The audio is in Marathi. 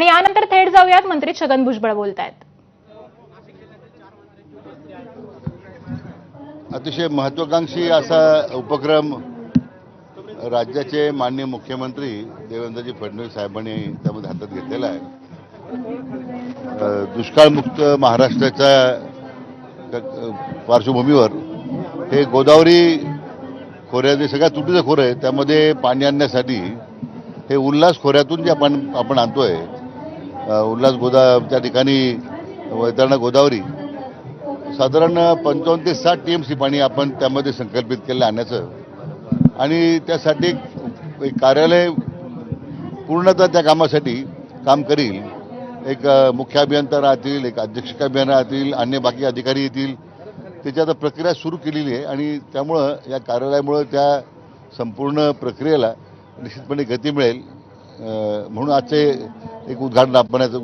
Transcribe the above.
आणि यानंतर थेट जाऊयात. मंत्री छगन भुजबळ बोलत आहेत अतिशय महत्वाकांक्षी असा उपक्रम राज्याचे माननीय मुख्यमंत्री देवेंद्रजी फडणवीस साहेबांनी त्यामध्ये हातात घेतलेला आहे. दुष्काळमुक्त महाराष्ट्राच्या पार्श्वभूमीवर हे गोदावरी खोऱ्याचे सगळ्या सगळ्यात तुटीचं खोरं आहे त्यामध्ये पाणी आणण्यासाठी हे उल्हास खोऱ्यातून जे आपण आपण आणतोय उल्हास गोदा त्या ठिकाणी वैतरणा गोदावरी. साधारण पंचावन्न ते साठ टी एम सी पाणी आपण त्यामध्ये संकल्पित केलं आणण्याचं. आणि त्यासाठी एक- कार्यालय पूर्णतः त्या कामासाठी काम करील. एक मुख्य अभियंता राहतील एक अध्यक्ष अभियान राहतील अन्य बाकी अधिकारी येतील. त्याची आता प्रक्रिया सुरू केलेली आहे आणि त्यामुळं या कार्यालयामुळं त्या संपूर्ण प्रक्रियेला निश्चितपणे गती मिळेल. म्हणून आजचे एक उद्घाटन आपण याचं